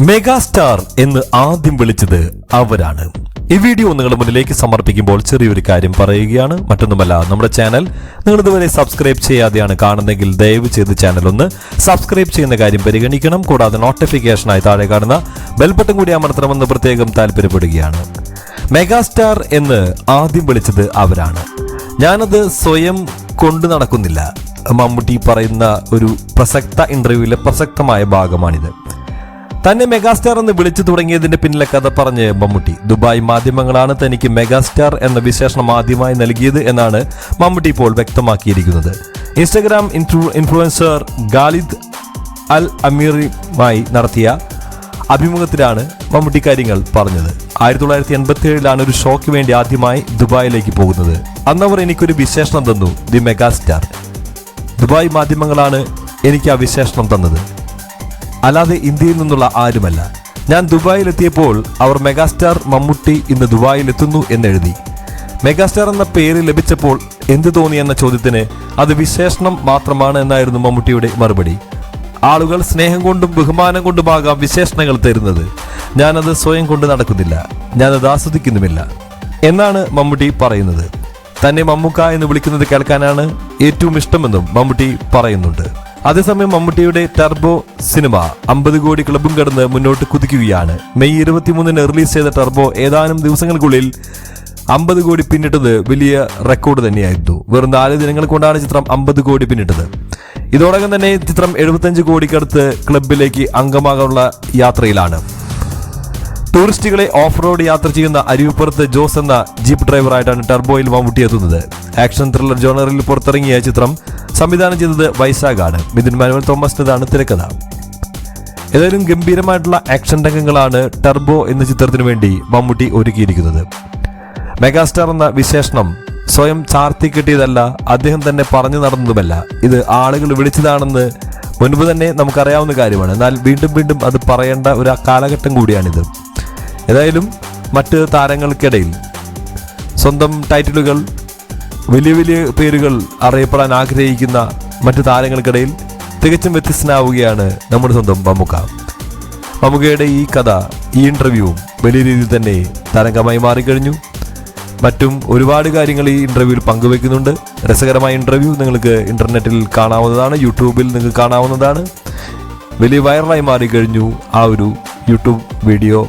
Megastar എന്ന് ആദ്യം വിളിച്ചത് അവരാണ്. ഈ വീഡിയോ നിങ്ങൾ മുന്നിലേക്ക് സമർപ്പിക്കുമ്പോൾ ചെറിയൊരു കാര്യം പറയുകയാണ്. മറ്റൊന്നുമല്ല നമ്മുടെ ചാനൽ നിങ്ങൾ ഇതുവരെ സബ്സ്ക്രൈബ് ചെയ്യാതെയാണ് കാണുന്നതെങ്കിൽ ദയവ് ചെയ്ത് ചാനൽ ഒന്ന് സബ്സ്ക്രൈബ് ചെയ്യുന്ന കാര്യം പരിഗണിക്കണം. കൂടാതെ നോട്ടിഫിക്കേഷനായി താഴെ കാണുന്ന ബെൽബട്ടൺ കൂടി അമർത്തണമെന്ന് പ്രത്യേകം താല്പര്യപ്പെടുകയാണ്. മെഗാസ്റ്റാർ എന്ന് ആദ്യം വിളിച്ചത് അവരാണ്. ഞാനത് സ്വയം കൊണ്ടു നടക്കുന്നില്ല. മമ്മൂട്ടി പറയുന്ന ഒരു പ്രസക്ത ഇന്റർവ്യൂവിലെ പ്രസക്തമായ ഭാഗമാണിത്. തന്നെ മെഗാസ്റ്റാർ എന്ന് വിളിച്ചു തുടങ്ങിയതിന്റെ പിന്നിലെ കഥ പറഞ്ഞ് മമ്മൂട്ടി. ദുബായ് മാധ്യമങ്ങളാണ് തനിക്ക് മെഗാസ്റ്റാർ എന്ന വിശേഷണം ആദ്യമായി നൽകിയത് എന്നാണ് മമ്മൂട്ടി ഇപ്പോൾ വ്യക്തമാക്കിയിരിക്കുന്നത്. Instagram influ influencer Khalid Al അമീറുമായി നടത്തിയ അഭിമുഖത്തിലാണ് മമ്മൂട്ടി കാര്യങ്ങൾ പറഞ്ഞത്. ആയിരത്തി തൊള്ളായിരത്തി എൺപത്തി ഏഴിലാണ് ഒരു ഷോക്ക് വേണ്ടി ആദ്യമായി ദുബായിലേക്ക് പോകുന്നത്. അന്നവർ എനിക്കൊരു വിശേഷണം തന്നു. ദി മെഗാസ്റ്റാർ ദുബായ് മാധ്യമങ്ങളാണ് എനിക്ക് ആ വിശേഷണം തന്നത്. അല്ലാതെ ഇന്ത്യയിൽ നിന്നുള്ള ആരുമല്ല. ഞാൻ ദുബായിലെത്തിയപ്പോൾ അവർ മെഗാസ്റ്റാർ മമ്മൂട്ടി ഇന്ന് ദുബായിലെത്തുന്നു എന്നെഴുതി. മെഗാസ്റ്റാർ എന്ന പേര് ലഭിച്ചപ്പോൾ എന്ത് തോന്നി എന്ന ചോദ്യത്തിന് അത് വിശേഷണം മാത്രമാണ് എന്നായിരുന്നു മമ്മൂട്ടിയുടെ മറുപടി. ആളുകൾ സ്നേഹം കൊണ്ടും ബഹുമാനം കൊണ്ടുമാകാം വിശേഷണങ്ങൾ തരുന്നത്. ഞാനത് സ്വയം കൊണ്ട് നടക്കുന്നില്ല. ഞാനത് ആസ്വദിക്കുന്നുമില്ല. എന്നാണ് മമ്മൂട്ടി പറയുന്നത്. തന്നെ മമ്മൂക്ക എന്ന് വിളിക്കുന്നത് കേൾക്കാനാണ് ഏറ്റവും ഇഷ്ടമെന്നും മമ്മൂട്ടി പറയുന്നുണ്ട്. അതേസമയം മമ്മൂട്ടിയുടെ ടർബോ സിനിമ അമ്പത് കോടി ക്ലബും കടന്ന് മുന്നോട്ട് കുതിക്കുകയാണ്. മെയ് ഇരുപത്തിമൂന്നിന് റിലീസ് ചെയ്ത ടർബോ ഏതാനും ദിവസങ്ങൾക്കുള്ളിൽ അമ്പത് കോടി പിന്നിട്ടത് വലിയ റെക്കോർഡ് തന്നെയായിരുന്നു. വെറും നാല് ദിനങ്ങൾ കൊണ്ടാണ് ചിത്രം അമ്പത് കോടി പിന്നിട്ടത്. ഇതോടകം തന്നെ ചിത്രം എഴുപത്തഞ്ച് കോടിക്കടുത്ത് ക്ലബിലേക്ക് അംഗമാകാനുള്ള യാത്രയിലാണ്. ടൂറിസ്റ്റുകളെ ഓഫ് റോഡ് യാത്ര ചെയ്യുന്ന അരുവിപ്പുറത്ത് ജോസ് എന്ന ജീപ്പ് ഡ്രൈവറായിട്ടാണ് ടർബോയിൽ മമ്മൂട്ടി എത്തുന്നത്. ആക്ഷൻ ത്രില്ലർ ജോണറിൽ പുറത്തിറങ്ങിയ ചിത്രം സംവിധാനം ചെയ്തത് വൈസാഗാണ് മിഥുൻ മാനുവൽ തോമസിന്റെതാണ് തിരക്കഥ. ഏതായാലും ഗംഭീരമായിട്ടുള്ള ആക്ഷൻ രംഗങ്ങളാണ് ടർബോ എന്ന ചിത്രത്തിനു വേണ്ടി മമ്മൂട്ടി ഒരുക്കിയിരിക്കുന്നത്. മെഗാസ്റ്റാർ എന്ന വിശേഷണം സ്വയം ചാർത്തി കിട്ടിയതല്ല അദ്ദേഹം തന്നെ പറഞ്ഞു നടന്നതുമല്ല. ഇത് ആളുകൾ വിളിച്ചതാണെന്ന് മുൻപ് തന്നെ നമുക്കറിയാവുന്ന കാര്യമാണ്. എന്നാൽ വീണ്ടും വീണ്ടും അത് പറയേണ്ട ഒരു കാലഘട്ടം കൂടിയാണിത്. ഏതായാലും മറ്റ് താരങ്ങൾക്കിടയിൽ സ്വന്തം ടൈറ്റിലുകൾ വലിയ വലിയ പേരുകൾ അറിയപ്പെടാൻ ആഗ്രഹിക്കുന്ന മറ്റ് താരങ്ങൾക്കിടയിൽ തികച്ചും വ്യത്യസ്തനാവുകയാണ് നമ്മുടെ സ്വന്തം മമ്മുക്ക. മമ്മുക്കയുടെ ഈ കഥ ഈ ഇന്റർവ്യൂവും വലിയ രീതിയിൽ തന്നെ തരംഗമായി മാറിക്കഴിഞ്ഞു. മറ്റും ഒരുപാട് കാര്യങ്ങൾ ഈ ഇന്റർവ്യൂവിൽ പങ്കുവെക്കുന്നുണ്ട്. രസകരമായ ഇന്റർവ്യൂ നിങ്ങൾക്ക് ഇന്റർനെറ്റിൽ കാണാവുന്നതാണ് യൂട്യൂബിൽ നിങ്ങൾക്ക് കാണാവുന്നതാണ്. വലിയ വൈറലായി മാറിക്കഴിഞ്ഞു ആ ഒരു യൂട്യൂബ് വീഡിയോ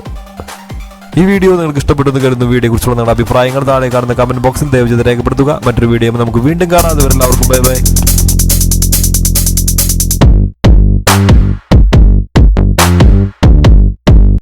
ഈ വീഡിയോ നിങ്ങൾക്ക് ഇഷ്ടപ്പെട്ടെന്ന് കരുതുന്നു വീഡിയോ കുറിച്ചുള്ള നിങ്ങളുടെ അഭിപ്രായങ്ങൾ താഴെ കാണുന്ന കമന്റ് ബോക്സിൽ ദയവ് ചെയ്ത് രേഖപ്പെടുത്തുക. മറ്റൊരു വീഡിയോ നമുക്ക് വീണ്ടും കാണാതെ എല്ലാവർക്കും ബൈ ബൈ